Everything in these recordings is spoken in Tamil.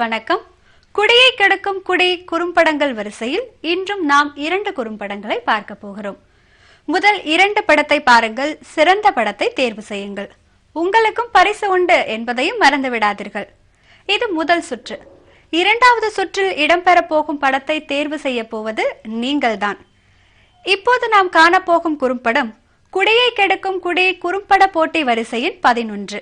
வணக்கம். குடையை கிடக்கும் குடை குறும்படங்கள் வரிசையில் இன்றும் நாம் இரண்டு குறும்படங்களை பார்க்க போகிறோம். முதல் இரண்டு படத்தை பாருங்கள் சிறந்த படத்தை தேர்வு செய்யுங்கள். உங்களுக்கும் பரிசு உண்டு என்பதையும் மறந்து விடாதீர்கள் இது முதல் சுற்று. இரண்டாவது சுற்றில் இடம்பெறப் போகும் படத்தை தேர்வு செய்ய போவது நீங்கள்தான். இப்போது நாம் காணப்போகும் குறும்படம் குடியை கெடுக்கும் குடி குறும்பட போட்டி வரிசையின் பதினொன்று.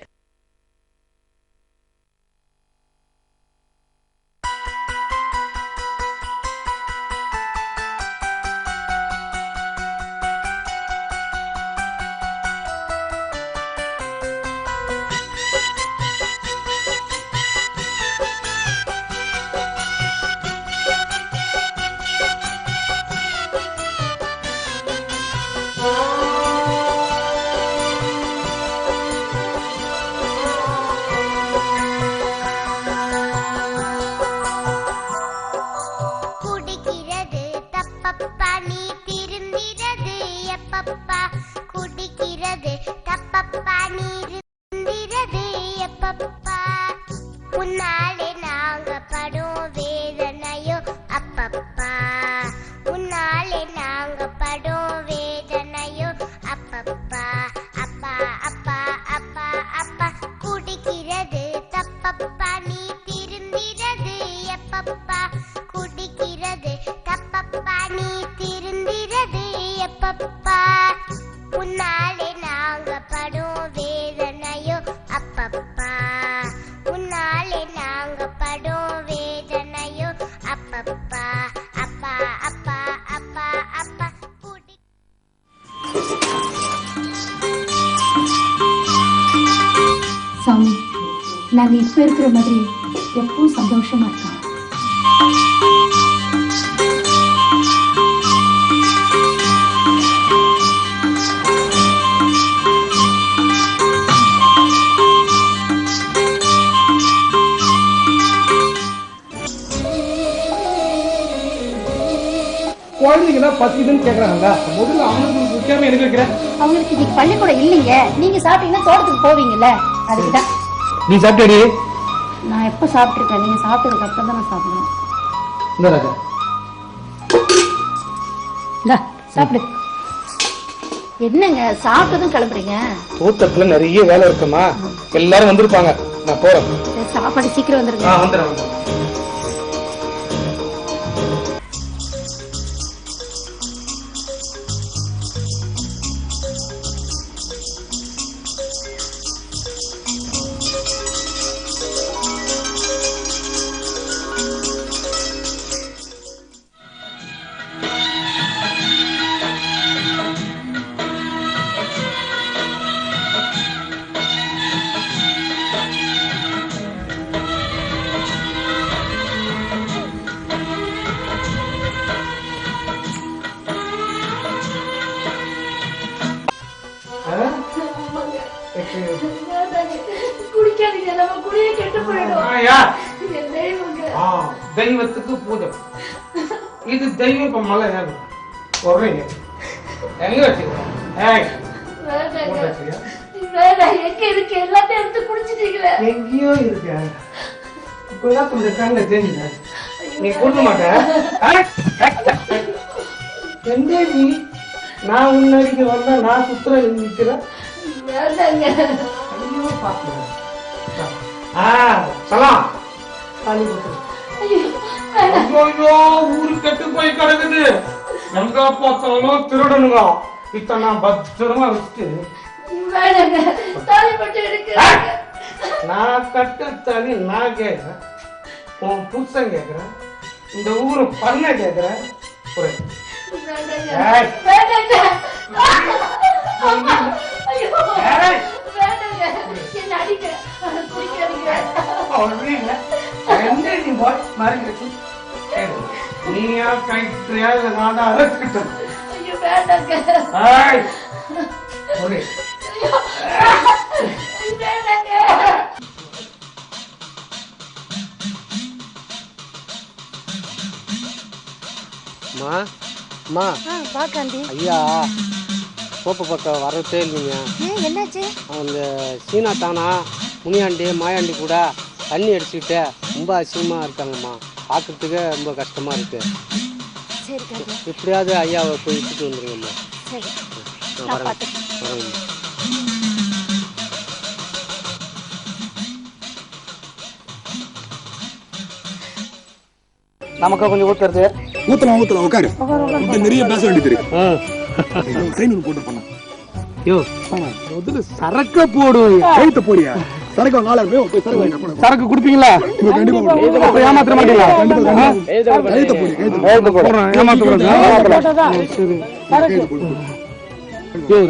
இப்ப இருக்கிற மாதிரி எப்பவும் சந்தோஷமா இருக்கோம் குழந்தைங்க தான் பசிக்குதுன்னு கேக்குறாங்க முதல்ல அவனுக்கு முக்கியமா எனக்கு வைக்கிறேன் அவங்களுக்கு இன்னைக்கு பள்ளிக்கூடம் இல்லைங்க. நீங்க சாப்பிட்டீங்கன்னா தோட்டத்துக்கு போவீங்கல்ல. அதுக்கு தான் நீ சாப்பிட்டேடி நான் எப்ப சாப்பிட்டுருக்கேன்? நீங்க சாப்பிட்டதுக்கு அப்புறம் தான் நான் சாப்பிடுவேன் இந்த ராஜா. இந்தா, சாப்பிடு. என்னங்க சாப்பிட்டதும் கிளம்புறீங்க? தோட்டத்துல நிறைய வேலை இருக்குமா? எல்லாரும் வந்திருப்பாங்க. நான் போறேன். சரி, சாப்பாடு சீக்கிரம் வந்துருங்க. ஆ வந்துடுறேன். தெய்வம் இப்ப மலை ஏறும் சொல்றீங்க எங்க வச்சுக்கிறோம்? எங்க இருக்கு எல்லாத்தையும் எடுத்து குடிச்சிட்டீங்களே எங்கேயோ இருக்க இப்பதான் கொஞ்சம் கண்ண தெரிஞ்சுத நீ கொடுக்க மாட்ட எந்த நீ நான் முன்னாடிக்கு வந்தா நான் சுத்துற நிக்கிறேன் ஐயோ பாக்குறேன் ஆ சலாம் காலி ஐயோ ஊரு கெட்டு போய் கிடக்குது. எங்க பார்த்தாலும் திருடனுங்க இத்த நான் பத்திரமா வச்சுட்டு! நான் கட்ட தனி நான் கேட்கிறேன் உன் புருஷன் கேட்கிறேன் இந்த ஊரு பண்ண கேட்கிறேன் ஒரு! சொல்றீங்க. நீயா இல்ல நான்! ஒரு அம்மா அம்மா. பாக்காண்டி ஐயா சோப்பு பக்கம் வரதே இல்லைங்க. என்னாச்சு? அந்த சீனா தானா? முனியாண்டி மாயாண்டி கூட. தண்ணி அடிச்சுக்கிட்டு ரொம்ப அசிங்கமாக இருக்காங்கம்மா. பார்க்கறதுக்கே ரொம்ப கஷ்டமாக இருக்கு. எப்படியாவது ஐயாவை போய் இட்டுட்டு வந்துருங்கம்மா. வரேன் வரேங்கம்மா நமக்கு கொஞ்சம் ஊத்துறது. ஊத்தலாம் ஊத்தலாம் உட்காரு. நிறைய பேச வேண்டியது இருக்கு. ஒன்று போட்டு பண்ணலாம். யோ. முதல்ல சரக்க போடும் கைத்த போறியா சரக்கு நாலாயிரம் போய் சரக்கு வாங்கிட்டு போனேன் சரக்கு குடுப்பீங்களா? கண்டிப்பா கொடுப்போம். அப்ப ஏமாத்திர மாட்டீங்களா?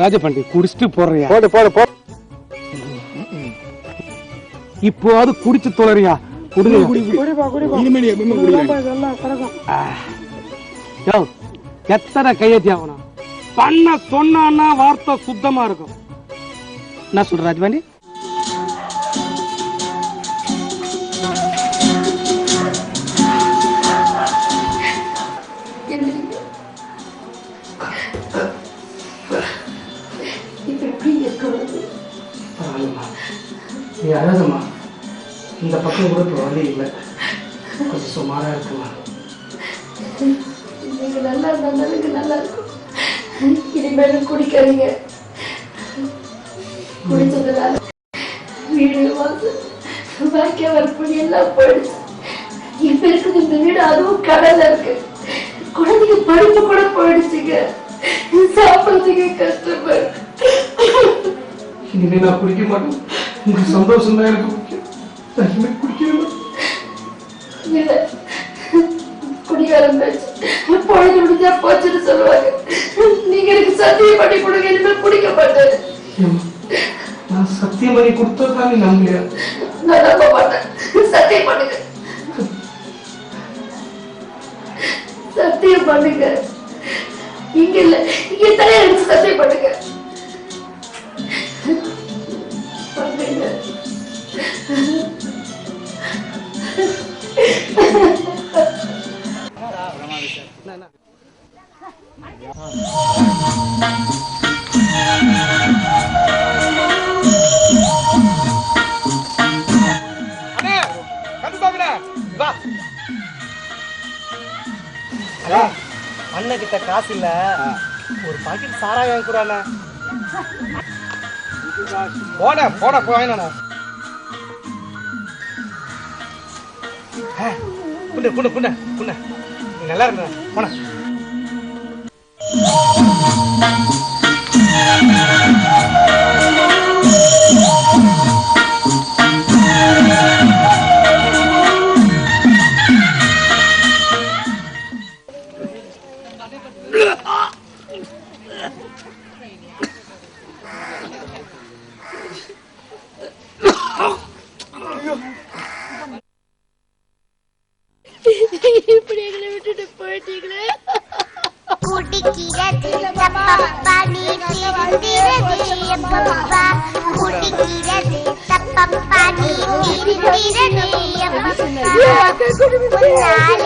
ராஜபாண்டி குடிச்சிட்டு போடுறியா? போடு போடு போடு. இப்போவாது குடிச்சு தொலைறியா? குடுங்க. எத்தனை கையெழுத்தி ஆகணும்? பண்ண சொன்னான்னா வார்த்தை சுத்தமா இருக்கும். என்ன சொல்ற ராஜபாண்டி? நீ அழகம்மா இந்த பக்கம் கூட இப்போ வழி இல்லை. கொஞ்சம் சுமாராக இருக்குமா? நீங்க நல்லா இருந்தா எனக்கு நல்லா இருக்கும். இனிமேலும் குடிக்காதீங்க. குடிச்சதுனால வீடு வாசல் வாக்கிய வரப்படி எல்லாம் போயிடுச்சு. இப்ப இருக்குது இந்த வீடு அதுவும் கடல்ல இருக்கு. குழந்தைங்க படிப்பு கூட போயிடுச்சுங்க. சாப்பிடுறதுக்கு கஷ்டமா இருக்கு. இனிமே நான் குடிக்க மாட்டேன். உங்களுக்கு சந்தோஷம் தான் எனக்கு முக்கியம். நான் இனிமே குடிக்கவே மாட்டேன். இல்ல. குடிக்க ஆரம்பிச்சு பொழுது முடிஞ்சா போச்சுன்னு சொல்லுவாங்க. நீங்க எனக்கு சத்தியம் பண்ணி கொடுங்க இனிமேல் குடிக்க மாட்டேன். நான் சத்தியம் பண்ணி கொடுத்ததான் நீ நம்பலையா நான் நம்ப மாட்டேன். சத்தியம் பண்ணுங்க. சத்தியம் பண்ணுங்க. இங்க இல்ல. தலைய எடுத்து சத்தியம் பண்ணுங்க. சாராயம் வாங்கி கூட அண்ணா போட போட போயினா குண்டு குண்டு குண்டு குண்டு. நல்லா இருந்த போன culinária.